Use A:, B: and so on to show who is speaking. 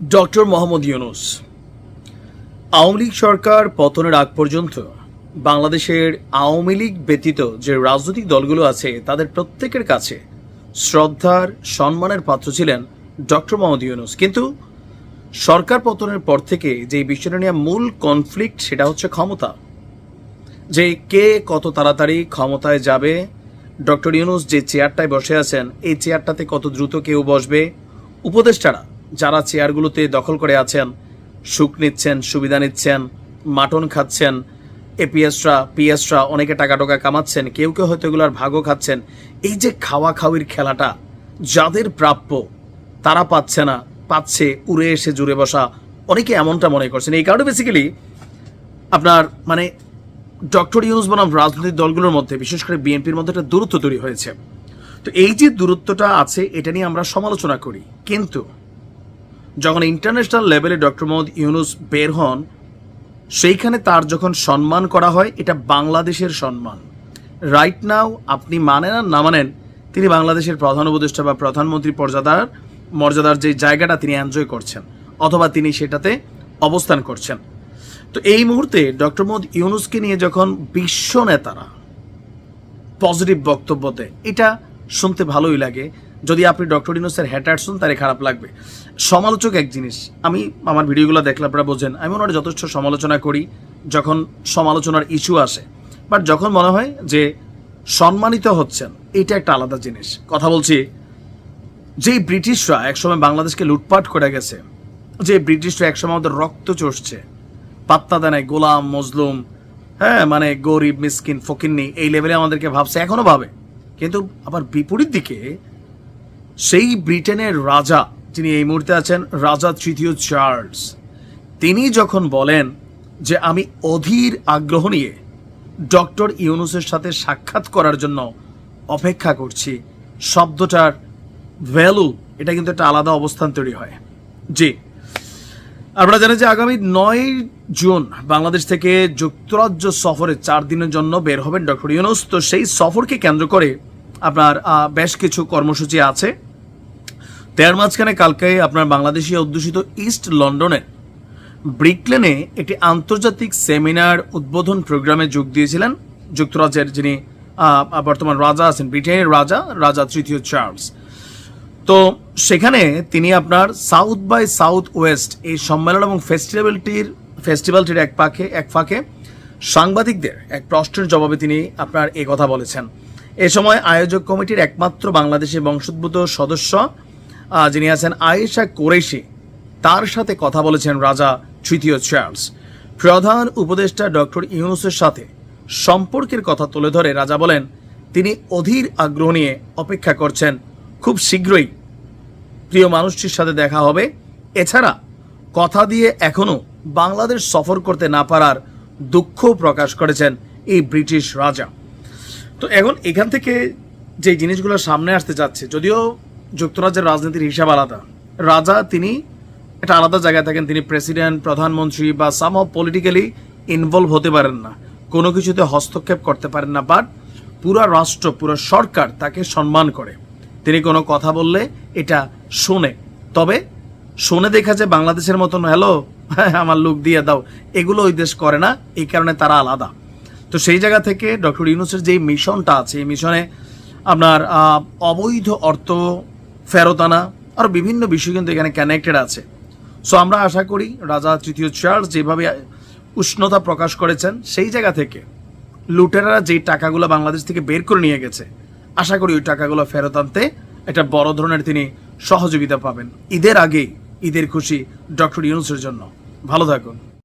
A: Doctor Mohammad Yunus, Awami League সরকার পতনের আগ পর্যন্ত বাংলাদেশের আওয়ামী লীগ ব্যতীত যে রাজনৈতিক দলগুলো আছে, তাদের প্রত্যেকের কাছে শ্রদ্ধার, সম্মানের পাত্র ছিলেন ডক্টর মোহাম্মদ ইউনুস। কিন্তু সরকার পতনের পর থেকে যে বিষয়টা নিয়ে মূল কনফ্লিক্ট সেটা হচ্ছে ক্ষমতা। যে কে কত তাড়াতাড়ি ক্ষমতায় যাবে, ডক্টর ইউনুস যে চেয়ারটায় বসে আছেন, এই চেয়ারটাতে কত দ্রুত কেউ বসবে উপদেষ্টারা যারা চেয়ারগুলোতে দখল করে আছেন, সুখ নিচ্ছেন, সুবিধা নিচ্ছেন, মাটন খাচ্ছেন, এপিএসরা, পিএসরা অনেকে টাকা টাকা কামাচ্ছেন, কেউ কেউ হয়তো এগুলোর ভাগও খাচ্ছেন। এই যে খাওয়া খাওয়ির খেলাটা, যাদের প্রাপ্য, তারা পাচ্ছে না, পাচ্ছে উড়ে এসে জুড়ে বসা। অনেকে এমনটা মনে করছেন। এই কারণে বেসিক্যালি আপনার মানে ডক্টর ইউনুস বনাম রাজনৈতিক দলগুলোর মধ্যে, বিশেষ করে বিএনপির মধ্যে একটা দূরত্ব তৈরি হয়েছে। তো এই যে দূরত্বটা আছে, এটা নিয়ে আমরা সমালোচনা করি। কিন্তু যখন ইন্টারন্যাশনাল লেভেলে ডক্টর মোহাম্মদ ইউনুস বের হন, সেইখানে তার যখন সম্মান করা হয়, এটা বাংলাদেশের সম্মান। রাইট নাও আপনি মানেন আর না মানেন, তিনি বাংলাদেশের প্রধান উপদেষ্টা বা প্রধানমন্ত্রী পর্যাদার মর্যাদার যে জায়গাটা তিনি এনজয় করছেন, অথবা তিনি সেটাতে অবস্থান করছেন। তো এই মুহূর্তে ডক্টর মোহাম্মদ ইউনুসকে নিয়ে যখন বিশ্ব নেতারা পজিটিভ বক্তব্য দেয়, এটা শুনতে ভালোই লাগে। যদি আপনি ডক্টর ইউনুসের হ্যাটার শুন, তাহলে খারাপ লাগবে। সমালোচক এক জিনিস। আমি আমার ভিডিওগুলো দেখলে আপনারা বোঝেন, আমি ওনার যথেষ্ট সমালোচনা করি যখন সমালোচনার ইস্যু আসে। বাট যখন মনে হয় যে সম্মানিত হচ্ছেন, এটা একটা আলাদা জিনিস। কথা বলছি, যেই ব্রিটিশরা একসময় বাংলাদেশকে লুটপাট করে গেছে যে ব্রিটিশরা একসময় আমাদের রক্ত চষছে পাত্তা দেয় গোলাম, মজলুম হ্যাঁ মানে গরিব, মিসকিন, ফকিন্নি, এই লেভেলে আমাদেরকে ভাবছে, এখনও ভাবে। কিন্তু আবার বিপরীত দিকে সেই ব্রিটেনের রাজা যিনি এই মুহূর্তে আছেন, রাজা তৃতীয় চার্লস, তিনি যখন বলেন যে আমি অধীর আগ্রহ নিয়ে ডক্টর ইউনুসের সাথে সাক্ষাৎ করার জন্য অপেক্ষা করছি, শব্দটার ভ্যালু, এটা কিন্তু একটা আলাদা অবস্থান তৈরি হয়। জি আপনারা জানেন যে আগামী নয় জুন বাংলাদেশ থেকে যুক্তরাজ্য সফরে চার দিনের জন্য বের হবেন ডক্টর ইউনুস। তো সেই সফরকে কেন্দ্র করে আপনার বেশ কিছু কর্মসূচি আছে। তার মাঝখানে কালকে আপনার বাংলাদেশি অধ্যুষিত ইস্ট লন্ডনে ব্রিকলেনে একটি আন্তর্জাতিক সেমিনার উদ্বোধন প্রোগ্রামে যোগ দিয়েছিলেন যুক্তরাজ্যের যিনি বর্তমান রাজা আছেন, ব্রিটেনের রাজা রাজা তৃতীয় চার্লস। তো সেখানে তিনি আপনার সাউথ বাই সাউথ ওয়েস্ট এই সম্মেলন এবং ফেস্টিভ্যালটির ফেস্টিভ্যালটির এক পাকে, এক ফাঁকে সাংবাদিকদের এক প্রশ্নের জবাবে তিনি আপনার এই কথা বলেছেন। এ সময় আয়োজক কমিটির একমাত্র বাংলাদেশি বংশোদ্ভূত সদস্য যিনি আছেন আয়েশা কোরেশি তার সাথে কথা বলেছেন রাজা তৃতীয় চার্লস প্রধান উপদেষ্টা ডক্টর ইউনুসের সাথে সম্পর্কের কথা তুলে ধরে রাজা বলেন, তিনি অধীর আগ্রহ নিয়ে অপেক্ষা করছেন। খুব শীঘ্রই প্রিয় মানুষটির সাথে দেখা হবে। এছাড়া কথা দিয়ে এখনও বাংলাদেশ সফর করতে না পারার দুঃখ প্রকাশ করেছেন এই ব্রিটিশ রাজা। তো এখন এখান থেকে যে জিনিসগুলো সামনে আসতে যাচ্ছে, যদিও যুক্তরাজ্যের রাজনীতির হিসাব আলাদা। রাজা তিনি একটা আলাদা জায়গায় থাকেন, তিনি প্রেসিডেন্ট, প্রধানমন্ত্রী বা সাম পলিটিক্যালি ইনভলভ হতে পারেন না। কোনো কিছুতে হস্তক্ষেপ করতে পারেন না বাট পুরো রাষ্ট্র, পুরো সরকার তাকে সম্মান করে। তিনি কোনো কথা বললে এটা শোনে। তবে শোনে দেখা যায় বাংলাদেশের মতন, হ্যালো, আমার লুক দিয়ে দাও। এগুলো ওই দেশ করে না, এই কারণে তারা আলাদা। তো সেই জায়গা থেকে ডক্টর ইউনুসের যে মিশনটা আছে, এই মিশনে আপনার অবৈধ অর্থ ফেরত আনা, আর বিভিন্ন বিষয় কিন্তু এখানে কানেক্টেড আছে। সো আমরা আশা করি রাজা তৃতীয় চার্লস যেভাবে উষ্ণতা প্রকাশ করেছেন, সেই জায়গা থেকে লুটেরারা যেই টাকাগুলো বাংলাদেশ থেকে বের করে নিয়ে গেছে, আশা করি ওই টাকাগুলো ফেরত আনতে একটা বড় ধরনের তিনি সহযোগিতা পাবেন। ঈদের আগেই ঈদের খুশি ডক্টর ইউনুসের জন্য। ভালো থাকুন।